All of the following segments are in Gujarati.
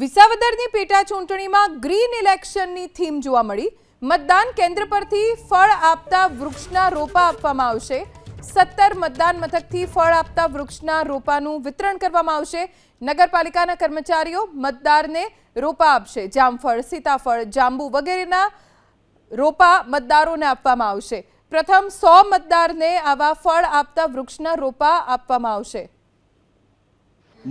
વિસાવદરની પેટા ચૂંટણીમાં ગ્રીન ઇલેક્શનની થીમ જોવા મળી. મતદાન કેન્દ્ર પરથી ફળ આપતા વૃક્ષના રોપા આપવામાં આવશે. સત્તર મતદાન મથકથી ફળ આપતા વૃક્ષના રોપાનું વિતરણ કરવામાં આવશે. નગરપાલિકાના કર્મચારીઓ મતદારને રોપા આપશે. જામફળ, સીતાફળ, જાંબુ વગેરેના રોપા મતદારોને આપવામાં આવશે. પ્રથમ સો મતદારને આવા ફળ આપતા વૃક્ષના રોપા આપવામાં આવશે.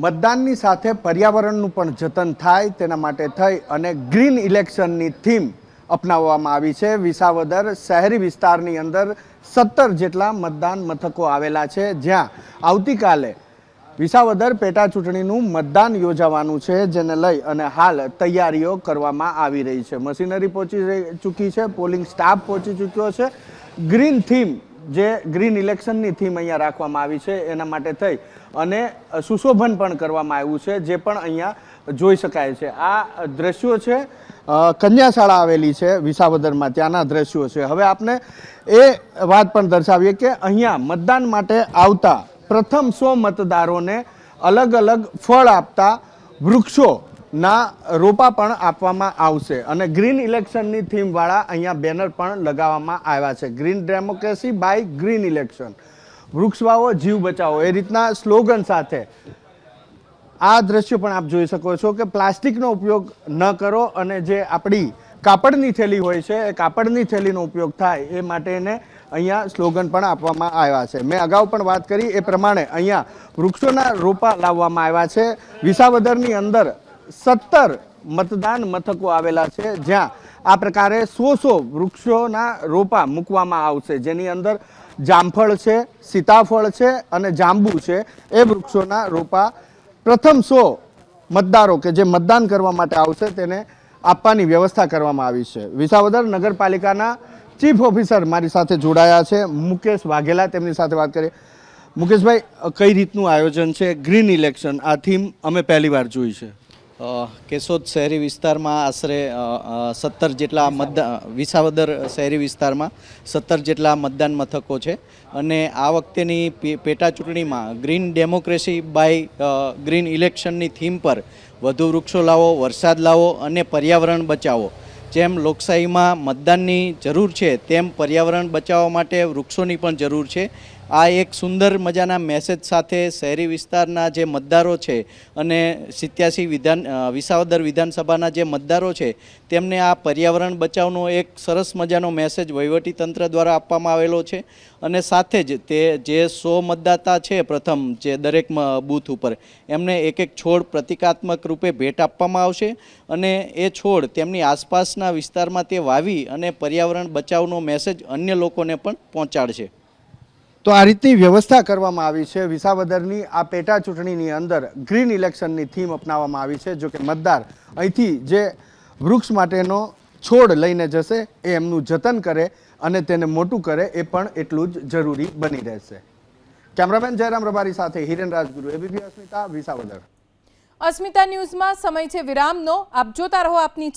મતદાનની સાથે પર્યાવરણનું પણ જતન થાય, તેના માટે થઈ અને ગ્રીન ઇલેક્શનની થીમ અપનાવવામાં આવી છે. વિસાવદર શહેરી વિસ્તારની અંદર સત્તર જેટલા મતદાન મથકો આવેલા છે. જ્યાં આવતીકાલે વિસાવદર પેટા ચૂંટણીનું મતદાન યોજાવાનું છે, જેને લઈ અને હાલ તૈયારીઓ કરવામાં આવી રહી છે. મશીનરી પહોંચી ચૂકી છે, પોલિંગ સ્ટાફ પહોંચી ચૂક્યો છે. ગ્રીન થીમ જે ગ્રીન ઇલેક્શનની થીમ અહીંયા રાખવામાં આવી છે, એના માટે થઈ. અને સુશોભન પણ કરવામાં આવ્યું છે, જે પણ અહીંયા જોઈ શકાય છે. આ દ્રશ્યો છે કન્યાશાળા આવેલી છે, વિસાવદરમાં. ત્યાંના દ્રશ્યો છે. હવે આપને એ વાત પણ દર્શાવીએ કે અહીંયા મતદાન માટે આવતા પ્રથમ સો મતદારોને અલગ અલગ ફળ આપતા વૃક્ષોના રોપા પણ આપવામાં આવશે. અને ગ્રીન ઇલેક્શનની થીમવાળા અહીંયા બેનર પણ લગાવવામાં આવ્યા છે. Green democracy by green election. વૃક્ષ વાવો જીવ બચાવો, એ રીતના સ્લોગન સાથે. આ દ્રશ્ય પણ આપ જોઈ શકો છો કે પ્લાસ્ટિકનો ઉપયોગ ન કરો અને જે આપણી કાપડની થેલી હોય છે, એ કાપડની થેલીનો ઉપયોગ થાય, એ માટે એને અહીંયા સ્લોગન પણ આપવામાં આવ્યા છે. મેં અગાઉ પણ વાત કરી, એ પ્રમાણે અહીંયા વૃક્ષોના રોપા લાવવામાં આવ્યા છે. વિસાવદરની અંદર સત્તર મતદાન મથકો આવેલા છે, જ્યાં આ પ્રકારે સો સો વૃક્ષોના રોપા મૂકવામાં આવશે. જેની અંદર જામફળ છે, સીતાફળ છે અને જાંબુ છે. એ વૃક્ષોના રોપા પ્રથમ સો મતદારો કે જે મતદાન કરવા માટે આવશે તેને આપવાની વ્યવસ્થા કરવામાં આવી છે. વિસાવદર નગરપાલિકાના ચીફ ઓફિસર મારી સાથે જોડાયા છે. મુકેશ વાઘેલા તેમની સાથે વાત કરીએ. મુકેશભાઈ કઈ રીતનું આયોજન છે? ગ્રીન ઇલેક્શન, આ થીમ અમે પહેલી વાર જોઈ છે. કેશોદ શહેરી વિસ્તારમાં આશરે સત્તર જેટલા મતદાન, વિસાવદર શહેરી વિસ્તારમાં સત્તર જેટલા મતદાન મથકો છે. અને આ વખતેની પેટા ચૂંટણીમાં ગ્રીન ડેમોક્રેસી બાય ગ્રીન ઇલેક્શનની થીમ પર વધુ વૃક્ષો લાવો, વરસાદ લાવો અને પર્યાવરણ બચાવો. જેમ લોકશાહીમાં મતદાનની જરૂર છે, તેમ પર્યાવરણ બચાવવા માટે વૃક્ષોની પણ જરૂર છે. આ એક સુંદર મજાના મેસેજ સાથે શહેરી વિસ્તારના જે મતદારો છે અને સિત્યાસી વિધાન વિસાવદર વિધાનસભાના જે મતદારો છે, તેમને આ પર્યાવરણ બચાવનો એક સરસ મજાનો મેસેજ તંત્ર દ્વારા આપવામાં આવેલો છે. અને સાથે જ તે જે સો મતદાતા છે પ્રથમ જે દરેક બૂથ ઉપર, એમને એક એક છોડ પ્રતિકાત્મક રૂપે ભેટ આપવામાં આવશે. અને એ છોડ તેમની આસપાસના વિસ્તારમાં તે વાવી અને પર્યાવરણ બચાવનો મેસેજ અન્ય લોકોને પણ પહોંચાડશે. તો આ રીતની વ્યવસ્થા કરવામાં આવી છે. વિસાવદરની આ પેટા ચૂંટણીની અંદર ગ્રીન ઇલેક્શનની થીમ અપનાવવામાં આવી છે જો કે મતદાર અહીંથી જે વૃક્ષ માટેનો છોડ લઈને જશે એ એમનું જતન કરે અને તેને મોટું કરે એ પણ એટલું જ જરૂરી બની રહેશે. કેમેરામેન જયરામ રબારી સાથે હિરેન રાજગુરુ એબીપી અસ્મિતા, વિસાવદર. અસ્મિતા ન્યૂઝમાં સમય છે વિરામનો. આપ જોતા રહો આપની